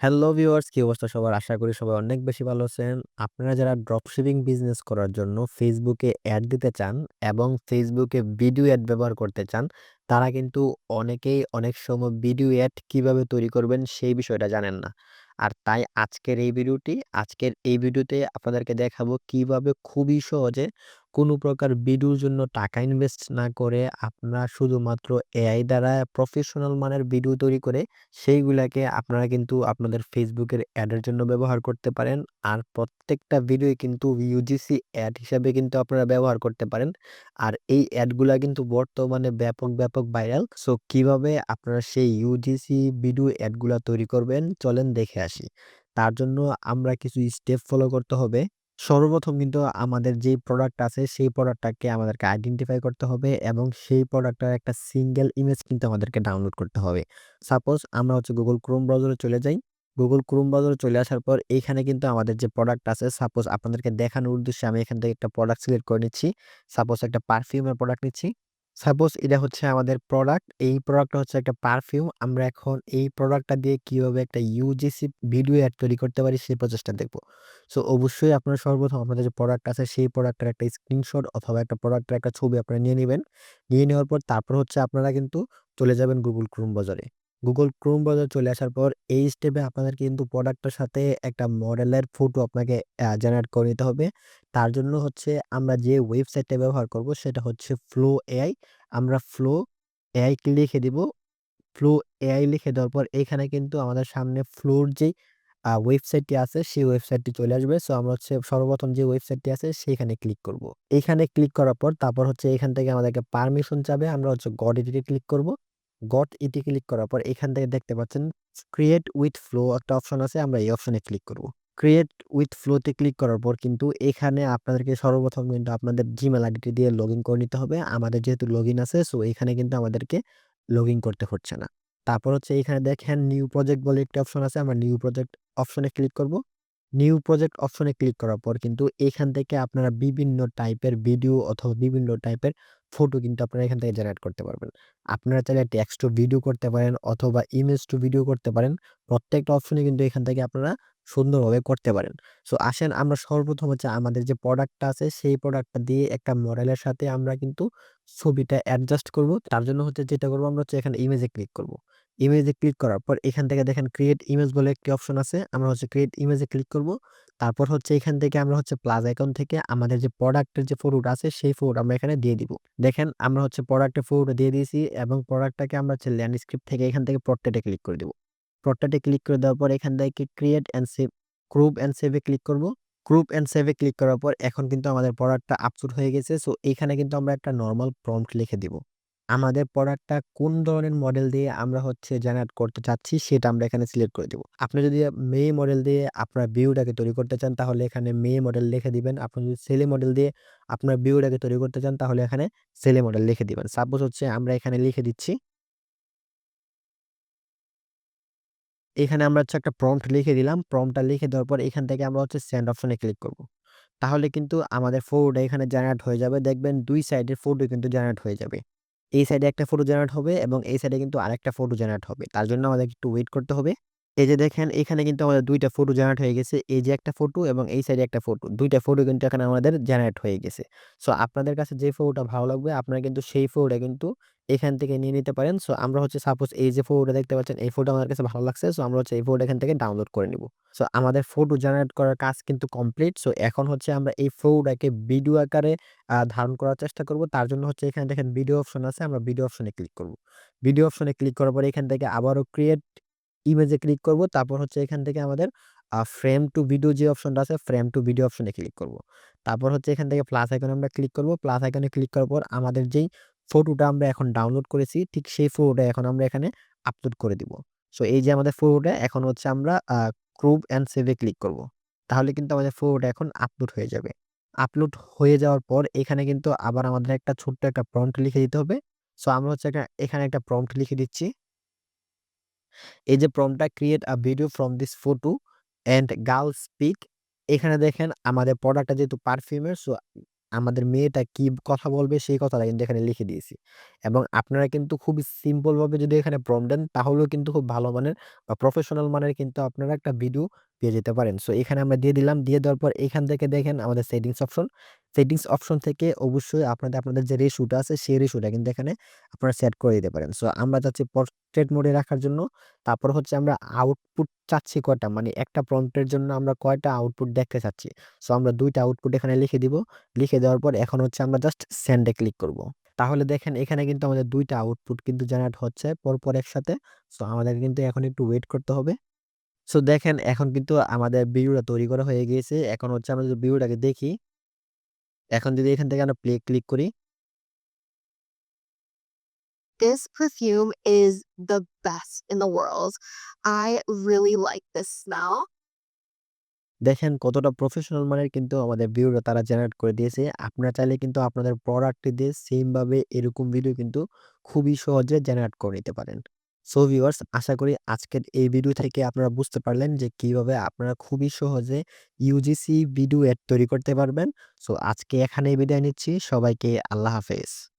Hello viewers কি অবস্থা সবার? আশা করি সবাই অনেক বেশি ভালো আছেন। আপনারা যারা ড্রপশিপিং বিজনেস করার জন্য ফেসবুকে অ্যাড দিতে চান এবং ফেসবুকে ভিডিও অ্যাড ব্যবহার করতে চান, তারা কিন্তু অনেকেই অনেক সময় ভিডিও অ্যাড কীভাবে তৈরি করবেন সেই বিষয়টা জানেন না। আর তাই আজকের এই ভিডিওটি আজকের এই ভিডিওতে আপনাদেরকে দেখাবো কীভাবে খুবই সহজে কোনো প্রকার ভিডিওর জন্য টাকা ইনভেস্ট না করে আপনারা শুধুমাত্র এআই দ্বারা প্রফেশনাল মানের ভিডিও তৈরি করে সেইগুলাকে আপনারা কিন্তু আপনাদের ফেসবুকের অ্যাডের জন্য ব্যবহার করতে পারেন। আর প্রত্যেকটা ভিডিওই কিন্তু ইউজিসি অ্যাড হিসাবে কিন্তু আপনারা ব্যবহার করতে পারেন। আর এই অ্যাডগুলা কিন্তু বর্তমানে ব্যাপক, ব্যাপক ভাইরাল। সো কীভাবে আপনারা সেই ইউজিসি ভিডিও অ্যাডগুলা তৈরি করবেন চলেন দেখে আসি। তার জন্য আমরা কিছু স্টেপ ফলো করতে হবে। সর্বপ্রথম কিন্তু আমাদের যে প্রোডাক্ট আছে, সেই প্রোডাক্টটাকে আমাদেরকে আইডেন্টিফাই করতে হবে এবং সেই প্রোডাক্টটার একটা সিঙ্গেল ইমেজ কিন্তু আমাদেরকে ডাউনলোড করতে হবে। সাপোজ আমরা হচ্ছে গুগল ক্রোম ব্রাউজারে চলে যাই। গুগল ক্রোম ব্রাউজারে চলে আসার পর এখানে কিন্তু আমাদের যে প্রোডাক্ট আছে সাপোজ আপনাদেরকে দেখানোর উদ্দেশ্যে আমি এখান থেকে একটা প্রোডাক্ট সিলেক্ট করে নিচ্ছি। সাপোজ একটা পারফিউমের প্রোডাক্ট নিচ্ছি। সাপোজ এটা হচ্ছে আমাদের প্রোডাক্ট। এই প্রোডাক্টটা হচ্ছে একটা পারফিউম। আমরা এখন এই প্রোডাক্টটা দিয়ে কীভাবে একটা ইউজিসি ভিডিও অ্যাড তৈরি করতে পারি সেই প্রচেষ্টা দেখব। সো অবশ্যই আপনারা সর্বপ্রথম আপনাদের যে প্রোডাক্ট আছে সেই প্রোডাক্টের একটা স্ক্রিনশট অথবা একটা প্রোডাক্টের একটা ছবি আপনারা নিয়ে নেবেন নিয়ে নেওয়ার পর তারপর হচ্ছে আপনারা কিন্তু চলে যাবেন গুগল ক্রোম ব্রাউজারে। Google ক্রোম ব্রাউজারে চলে আসার পর, এই স্টেপে আপনাদের কিন্তু প্রোডাক্টটার সাথে একটা মডেলের ফটো আপনাকে জেনারেট করে নিতে হবে। তার জন্য হচ্ছে আমরা যে ওয়েবসাইটটা ব্যবহার করব সেটা হচ্ছে ফ্লো এআই আমরা ফ্লো এআই লিখে দিব। ফ্লো এআই লিখে দেওয়ার পর এখানে কিন্তু আমাদের সামনে ফ্লোর যেই ওয়েবসাইটটি আছে সেই ওয়েবসাইটটি চলে আসবে। সো আমরা হচ্ছে সর্বপ্রথম যে ওয়েবসাইটটি আছে সেইখানে ক্লিক করব। এইখানে ক্লিক করার পর তারপর হচ্ছে এখান থেকে আমাদেরকে পারমিশন চাবে। আমরা হচ্ছে গট ইটিতে ক্লিক করব। গট ইটি ক্লিক করার পর এখান থেকে দেখতে পাচ্ছেন ক্রিয়েট উইথ ফ্লো একটা অপশন আছে। আমরা এই অপশনে ক্লিক করব। ক্রিয়েট উইথ ফ্লো তে ক্লিক করার পর কিন্তু এখানে আপনাদেরকে সর্বপ্রথম কিন্তু আপনাদের জিমেইল আইডিটি দিয়ে লগ ইন করে নিতে হবে। আমাদের যেহেতু লগইন আছে সো এখানে কিন্তু আমাদেরকে লগইন করতে হচ্ছে না। তারপর হচ্ছে এখানে দেখেন নিউ প্রজেক্ট বলে একটি অপশন আছে। আমরা নিউ প্রজেক্ট অপশনে ক্লিক করব। নিউ প্রজেক্ট অপশনে ক্লিক করার পর কিন্তু এখান থেকে আপনারা বিভিন্ন টাইপের ভিডিও অথবা বিভিন্ন টাইপের ফটো কিন্তু আপনারা এখান থেকে জেনারেট করতে পারবেন। আপনারা চাইলে টেক্সট টু ভিডিও করতে পারেন অথবা ইমেজ টু ভিডিও করতে পারেন। প্রত্যেকটা অপশনে কিন্তু এখান থেকে আপনারা সুন্দরভাবে করতে পারেন। সো, আসেন আমরা সর্বপ্রথম হচ্ছে আমাদের যে প্রোডাক্টটা আছে, সেই প্রোডাক্টটা দিয়ে একটা মডেলের সাথে আমরা কিন্তু ছবিটা অ্যাডজাস্ট করব। তার জন্য হচ্ছে যেটা করব আমরা হচ্ছে এখানে ইমেজে ক্লিক করব। ইমেজে ক্লিক করার পর এখান থেকে দেখেন ক্রিয়েট ইমেজ বলে একটি অপশন আছে। আমরা হচ্ছে ক্রিয়েট ইমেজে ক্লিক করব। তারপর হচ্ছে এখান থেকে আমরা হচ্ছে প্লাস আইকন থেকে আমাদের যে প্রোডাক্টের যে ফটোটা আছে, সেই ফটোটা আমরা এখানে দিয়ে দিব। দেখেন আমরা হচ্ছে প্রোডাক্টের ফটোটা দিয়ে দিয়েছি এবং প্রোডাক্টটাকে আমরা হচ্ছে ল্যান্ডস্কেপ থেকে এখান থেকে পোর্ট্রেটে ক্লিক করে দিব। পোর্ট্রেটে ক্লিক করে দেওয়ার পর এখান থেকে create and save group and সেভে ক্লিক করব। গ্রুপ অ্যান্ড সেভে ক্লিক করার পর এখন কিন্তু আমাদের প্রোডাক্টটা আপলোড হয়ে গেছে। সো এখানে কিন্তু আমরা একটা নর্মাল প্রম্পট লিখে দিব। আমাদের প্রোডাক্টটা কোন ধরনের মডেল দিয়ে আমরা হচ্ছে জেনারেট করতে চাচ্ছি সেটা আমরা এখানে সিলেক্ট করে দিব। আপনি যদি মেয়ে মডেল দিয়ে আপনার ভিডিওটাকে তৈরি করতে চান, তাহলে এখানে মেয়ে মডেল লিখে দিবেন। আপনি যদি ছেলে মডেল দিয়ে আপনার ভিডিওটাকে তৈরি করতে চান, তাহলে এখানে ছেলে মডেল লিখে দিবেন। সাপোজ হচ্ছে আমরা এখানে লিখে দিচ্ছি এখানে আমরা হচ্ছে একটা প্রম্পট লিখে দিলাম। প্রম্পটটা লিখে দেওয়ার পর এখান থেকে আমরা হচ্ছে সেন্ড অপশনে ক্লিক করব। তাহলে কিন্তু আমাদের ফটোটা এখানে জেনারেট হয়ে যাবে। দেখবেন দুই সাইডের ফটো কিন্তু জেনারেট হয়ে যাবে। এই সাইডে একটা ফটো জেনারেট হবে এবং এই সাইডে কিন্তু আরেকটা ফটো জেনারেট হবে। তার জন্য আমাদের একটু ওয়েট করতে হবে। এই যে দেখেন, এখানে কিন্তু আমাদের দুইটা ফটো জেনারেট হয়ে গেছে। এই যে একটা ফটো এবং এই সাইডে একটা ফটো। দুইটা ফটো কিন্তু এখানে আমাদের জেনারেট হয়ে গেছে। সো আপনাদের কাছে যে ফটোটা ভালো লাগবে, আপনারা কিন্তু সেই ফটোটা কিন্তু এখান থেকে নিয়ে নিতে পারেন। সো, আমরা হচ্ছে সাপোজ এই যে ফটোটা দেখতে পাচ্ছেন, এই ফটো আমাদের কাছে ভালো লাগছে। সো, আমরা হচ্ছে এই ফটোটা এখান থেকে ডাউনলোড করে নিব। সো, আমাদের ফটো জেনারেট করার কাজ কিন্তু কমপ্লিট। সো, এখন হচ্ছে আমরা এই ফটোটাকে ভিডিও আকারে ধারণ করার চেষ্টা করব। তার জন্য হচ্ছে এখানে দেখেন ভিডিও অপশন আছে। আমরা ভিডিও অপশনে ক্লিক করব। ভিডিও অপশনে ক্লিক করার পরে এখান থেকে আবারও ক্রিয়েট ইমেজে ক্লিক করব। তারপর হচ্ছে এখান থেকে আমাদের ফ্রেম টু ভিডিও যে অপশনটা আছে ফ্রেম টু ভিডিও অপশনে ক্লিক করব। তারপর হচ্ছে এখান থেকে প্লাস আইকনে আমরা ক্লিক করব। প্লাস আইকনে ক্লিক করার পর আমাদের যেই ফটোটা আমরা এখন ডাউনলোড করেছি, ঠিক সেই ফটোটা এখন আমরা এখানে আপলোড করে দিব। সো এই যে আমাদের ফটোটা এখন হচ্ছে আমরা গ্রুপ অ্যান্ড সেভে ক্লিক করব। তাহলে কিন্তু আমাদের ফটোটা এখন আপলোড হয়ে যাবে। আপলোড হয়ে যাওয়ার পর এখানে কিন্তু আবার আমাদের একটা ছোট্ট একটা প্রম্পট লিখে দিতে হবে। সো আমরা হচ্ছে এখানে একটা প্রম্পট লিখে দিচ্ছি। এই যে প্রম্পটটা create a video from this photo and girl speak এখানে দেখেন আমাদের প্রোডাক্টটা যেহেতু পারফিউমের সো আমাদের মেয়েটা কি কথা বলবে সেই কথাটা কিন্তু এখানে লিখে দিয়েছি। এবং আপনারা কিন্তু খুবই সিম্পল ভাবে যদি এখানে প্রম্পট দেন, তাহলেও কিন্তু খুব ভালো মানের বা প্রফেশনাল মানের কিন্তু আপনারা একটা ভিডিও পেয়ে যেতে পারেন। সো এখানে আমরা দিয়ে দিলাম। দিয়ে দেওয়ার পর এখান থেকে দেখেন আমাদের সেটিংস অপশন। সেটিংস অপশন থেকে অবশ্যই আপনাদের আপনাদের যে রেশিওটা আছে, সেই রেশিওটা কিন্তু এখানে আপনারা সেট করে দিতে পারেন। সো আমরা চাচ্ছি পোর্ট্রেট মোডে রাখার জন্য। তারপর হচ্ছে আমরা আউটপুট চাচ্ছি কয়টা মানে একটা প্রম্পটের জন্য আমরা কয়টা আউটপুট দেখতে চাচ্ছি। সো আমরা দুইটা আউটপুট এখানে লিখে দিব। লিখে দেওয়ার পর এখন হচ্ছে আমরা জাস্ট সেন্ড ক্লিক করব। তাহলে দেখেন এখানে কিন্তু আমাদের দুইটা আউটপুট কিন্তু জেনারেট হচ্ছে পরপর একসাথে। সো আমাদের কিন্তু এখন একটু ওয়েট করতে হবে। সো দেখেন এখন কিন্তু আমাদের ভিডিওটা তৈরি করা হয়ে গিয়েছে। এখন হচ্ছে আমরা যদি ভিডিওটাকে দেখি এখন যদি এখান থেকে আমরা প্লে ক্লিক করি This perfume is the best in the world. I really like this smell. দেখেন কতটা প্রফেশনাল মানের কিন্তু আমাদের ভিডিওটা তারা জেনারেট করে দিয়েছে। আপনারা চাইলে কিন্তু আপনাদের প্রোডাক্টটি দিয়ে সেমভাবে এরকম ভিডিও কিন্তু খুবই সহজে জেনারেট করে নিতে পারেন। সো ভিউয়ার্স আশা করি আজকের এই ভিডিও থেকে আপনারা বুঝতে পারলেন যে কীভাবে আপনারা খুবই সহজে ইউজিসি ভিডিও এড তৈরি করতে পারবেন। সো আজকে এখানেই বিদায় নিচ্ছি। সবাইকে আল্লাহ হাফেজ।